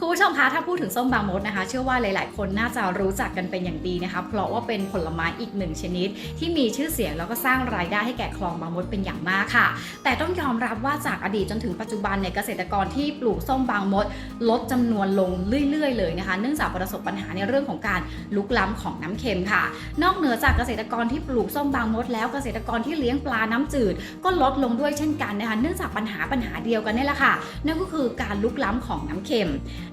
คุณผู้ชมคะถ้าพูดถึงส้มบางมดนะคะ เชื่อว่าหลาย ๆ คนน่าจะรู้จักกันเป็นอย่างดีนะคะเพราะว่าเป็นผลไม้อีกหนึ่งชนิด ที่มีชื่อเสียงแล้วก็สร้างรายได้ให้แก่คลองบางมดเป็นอย่างมากค่ะ แต่ต้องยอมรับว่าจากอดีตจนถึงปัจจุบันเนี่ยเกษตรกรที่ปลูกส้มบางมด ลดจำนวนลงเรื่อย ๆ เลยนะคะ เนื่องจากประสบปัญหาในเรื่องของการลุกล้ำของน้ำเค็มค่ะ นอกเหนือจากเกษตรกรที่ปลูกส้มบางมด แล้วเกษตรกรที่เลี้ยงปลาน้ำจืด ก็ลดลงด้วยเช่นกันนะคะเนื่องจากปัญหาปัญหาเดียวกันนี่แหละค่ะนั่นก็คือการลุกล้ำของน้ำเค็ม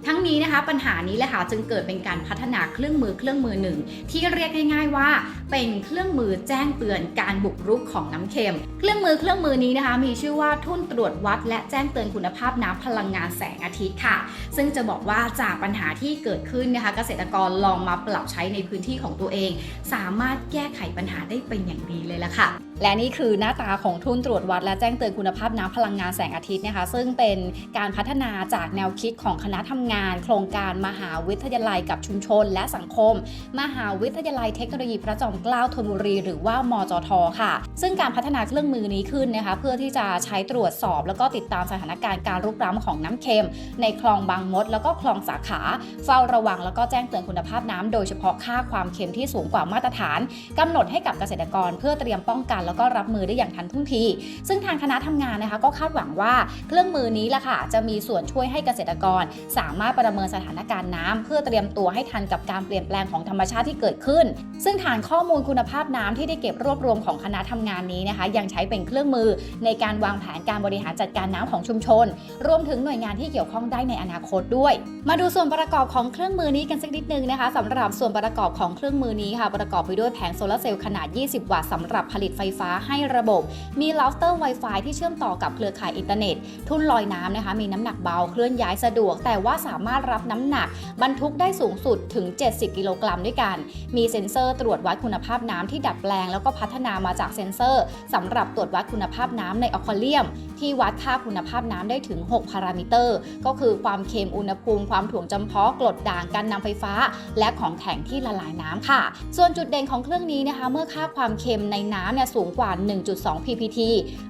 ทั้งนี้นะคะปัญหานี้แหละค่ะจึงเกิดเป็นการพัฒนาเครื่องมือเครื่องมือหนึ่ง ที่เรียกง่ายๆว่า เป็นเครื่องมือแจ้งเตือนการบุกรุกของน้ำเค็ม เครื่องมือเครื่องมือนี้นะคะมีชื่อว่าทุ่นตรวจวัด และแจ้งเตือนคุณภาพน้ำพลังงานแสงอาทิตย์ค่ะ ซึ่งจะบอกว่าจากปัญหาที่เกิดขึ้นนะคะ เกษตรกรลองมาปรับใช้ในพื้นที่ของตัวเอง สามารถแก้ไขปัญหาได้เป็นอย่างดีเลยละค่ะ และนี่คือหน้าตาของทุนตรวจวัด และแจ้งเตือนคุณภาพน้ำพลังงานแสงอาทิตย์นะคะ ซึ่งเป็นการพัฒนาจากแนวคิดของคณะทำงานโครงการมหาวิทยาลัยกับชุมชนและสังคม มหาวิทยาลัยเทคโนโลยีพระจอมเกล้าธนบุรี หรือว่ามจทค่ะ ซึ่งการพัฒนาเครื่องมือนี้ขึ้นนะคะเพื่อที่จะใช้ตรวจสอบ แล้วก็ติดตามสถานการณ์การรุกร้ำของน้ำเค็ม ในคลองบางมด แล้วก็คลองสาขา เฝ้าระวังแล้วก็แจ้งเตือนคุณภาพน้ำโดยเฉพาะค่าความเค็มที่สูงกว่ามาตรฐานกำหนดให้กับเกษตรกร เพื่อเตรียมป้องกัน แล้วก็รับมือได้อย่างทันท่วงที ซึ่งทางคณะทำงานนะคะก็คาดหวังว่าเครื่องมือนี้ล่ะค่ะจะมีส่วนช่วยให้เกษตรกรสามารถประเมินสถานการณ์น้ำเพื่อเตรียมตัวให้ทันกับการเปลี่ยนแปลงของธรรมชาติที่เกิดขึ้น ซึ่งฐานข้อมูลคุณภาพน้ำที่ได้เก็บรวบรวมของคณะทำงานนี้นะคะ ยังใช้เป็นเครื่องมือในการวางแผนการบริหารจัดการน้ำของชุมชน รวมถึงหน่วยงานที่เกี่ยวข้องได้ในอนาคตด้วย มาดูส่วนประกอบของเครื่องมือนี้กันสักนิดนึงนะคะสำหรับส่วนประกอบของเครื่องมือนี้ค่ะ ประกอบไปด้วยแผงโซลาร์เซลล์ขนาด 20 วัตต์สำหรับผลิตไฟฟ้าให้ระบบ มีเราเตอร์ Wi-Fi ที่เชื่อมต่อกับเครือข่ายอินเทอร์เน็ต ทุ่นลอยน้ำนะคะ มีน้ำหนักเบาเคลื่อนย้ายสะดวก แต่ว่าสาามารถรับน้ำหนัก บรรทุกได้สูงสุดถึง 70 กิโลกรัมด้วยกัน มีเซ็นเซอร์ตรวจวัดคุณภาพน้ำที่ดัดแปลง แล้วก็พัฒนามาจากเซ็นเซอร์สำหรับตรวจวัดคุณภาพน้ำในอควาเรียม ที่วัดค่าคุณภาพน้ำได้ถึง 6 พารามิเตอร์ ก็คือความเค็มอุณหภูมิความถ่วงจำเพาะกรดด่างการนำไฟฟ้า และของแข็งที่ละลายน้ำค่ะ ส่วนจุดเด่นของเครื่องนี้นะคะ เมื่อค่าความเค็มในน้ำเนี่ยสูงกว่า 1.2 ppT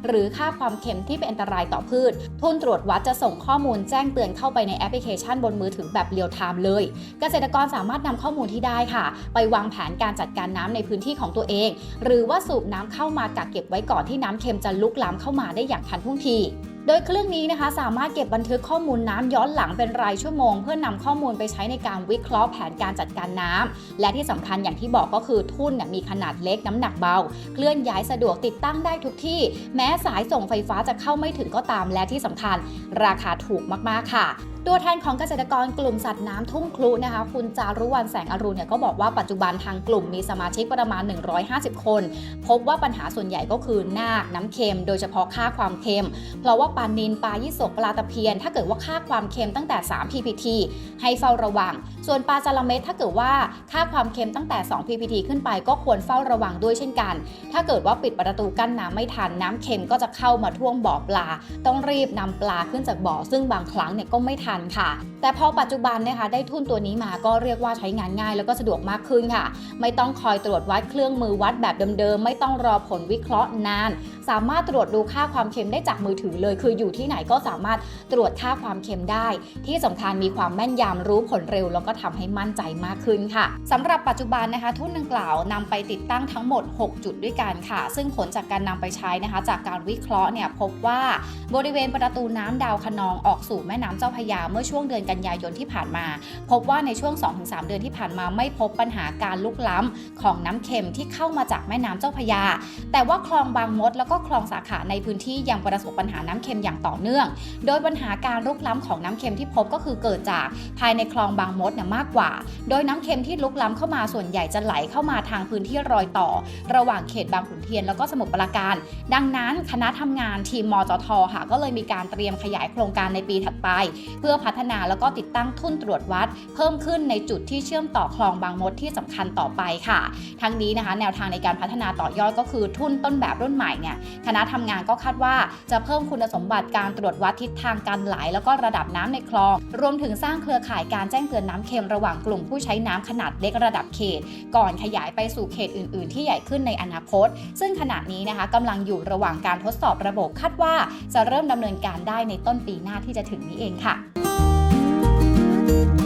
หรือค่าความเค็มที่เป็นอันตรายต่อพืชทุนตรวจวัดจะส่งข้อมูลแจ้งเตือนเข้าไปในแอปพลิเคชันบนมือถือแบบเรียลไทม์เลย เกษตรกรสามารถนำข้อมูลที่ได้ค่ะ ไปวางแผนการจัดการน้ำในพื้นที่ของตัวเอง หรือว่าสูบน้ำเข้ามากักเก็บไว้ก่อนที่น้ำเค็มจะลุกลามเข้ามาได้อย่างทันท่วงทีโดยเครื่องนี้นะคะสามารถเก็บบันทึกข้อมูลน้ำย้อนหลังเป็นรายชั่วโมง เพื่อนำข้อมูลไปใช้ในการวิเคราะห์แผนการจัดการน้ำและที่สำคัญอย่างที่บอกก็คือทุ่นมีขนาดเล็กน้ำหนักเบา เคลื่อนย้ายสะดวกติดตั้งได้ทุกที่ แม้สายส่งไฟฟ้าจะเข้าไม่ถึงก็ตามและที่สำคัญ ราคาถูกมากๆค่ะ ตัวแทนของเกษตรกรกลุ่มสัตว์น้ำทุ่งคลุนะคะ คุณจารุวรรณแสงอรุณเนี่ยก็บอกว่าปัจจุบันทางกลุ่มมีสมาชิกประมาณ 150 คน พบว่าปัญหาส่วนใหญ่ก็คือนาคน้ำเค็ม โดยเฉพาะค่าความเค็ม เพราะว่าปลานินปลายี่สกปลาตะเพียน ถ้าเกิดว่าค่าความเค็มตั้งแต่ 3 ppt ให้เฝ้าระวัง ส่วนปลาจระเม็ดถ้าเกิดว่าค่าความเค็มตั้งแต่ 2 ppt ขึ้นไปก็ควรเฝ้าระวังด้วยเช่นกัน ถ้าเกิดว่าปิดประตูกั้นน้ำไม่ทันน้ำเค็มก็จะเข้ามาท่วมบ่อปลา ต้องรีบนำปลาขึ้นจากบ่อซึ่งบางครั้งเนี่ยก็ไม่ทันค่ะ แต่พอปัจจุบันนะคะได้ทุนตัวนี้มาก็เรียกว่าใช้งานง่ายแล้วก็สะดวกมากขึ้นค่ะ ไม่ต้องคอยตรวจวัดเครื่องมือวัดแบบเดิมๆ ไม่ต้องรอผลวิเคราะห์นาน สามารถตรวจดูค่าความเค็มได้จากมือถือเลย คืออยู่ที่ไหนก็สามารถตรวจค่าความเค็มได้ ที่สำคัญมีความแม่นยำรู้ผลเร็ว แล้วก็ทำให้มั่นใจมากขึ้นค่ะสำหรับปัจจุบันนะคะ ทุนดังกล่าวนำไปติดตั้งทั้งหมด 6 จุดด้วยกันค่ะ ซึ่งผลจากการนำไปใช้นะคะ จากการวิเคราะห์เนี่ยพบว่าบริเวณประตูน้ำดาวคะนองออกสู่แม่น้ำเจ้าพยาเมื่อช่วงเดือนกันยายนที่ผ่านมา พบว่าในช่วง 2-3 เดือนที่ผ่านมาไม่พบปัญหาการลุกล้ำของน้ำเค็มที่เข้ามาจากแม่น้ำเจ้าพยา แต่ว่าคลองบางมดแล้วก็คลองสาขาในพื้นที่ยังประสบปัญหาน้ำเค็มอย่างต่อเนื่อง โดยปัญหาการลุกล้ำของน้ำเค็มที่พบก็คือเกิดจากภายในคลองบางมดเนี่ยมากกว่า โดยน้ำเค็มที่ลุกล้ำเข้ามาส่วนใหญ่จะไหลเข้ามาทางพื้นที่รอยต่อ ระหว่างเขตบางขุนเทียนแล้วก็สมุทรปราการ ดังนั้นคณะทำงานทีมมจทค่ะก็เลยมีการเตรียมขยายโครงการในปีถัดไป เพื่อพัฒนาแล้วก็ติดตั้งทุ่นตรวจวัด เพิ่มขึ้นในจุดที่เชื่อมต่อคลองบางมดที่สำคัญต่อไปค่ะ ทั้งนี้นะคะแนวทางในการพัฒนาต่อยอดก็คือทุ่นต้นแบบรุ่นใหม่เนี่ยคณะทำงานก็คาดว่าจะเพิ่มคุณสมบัติการตรวจวัดทิศทางการไหล แล้วก็ระดับน้ำในคลอง รวมถึงสร้างเครือข่ายการแจ้งเตือนน้ำเค็มระหว่างกลุ่มผู้ใช้น้ำขนาดเล็กระดับเขต ก่อนขยายไปสู่เขตอื่น ๆ ที่ใหญ่ขึ้นในอนาคต ซึ่งขณะนี้นะคะกำลังอยู่ระหว่างการทดสอบระบบคาดว่า จะเริ่มดำเนินการได้ในต้นปีหน้าที่จะถึงนี้เองค่ะ Thank you.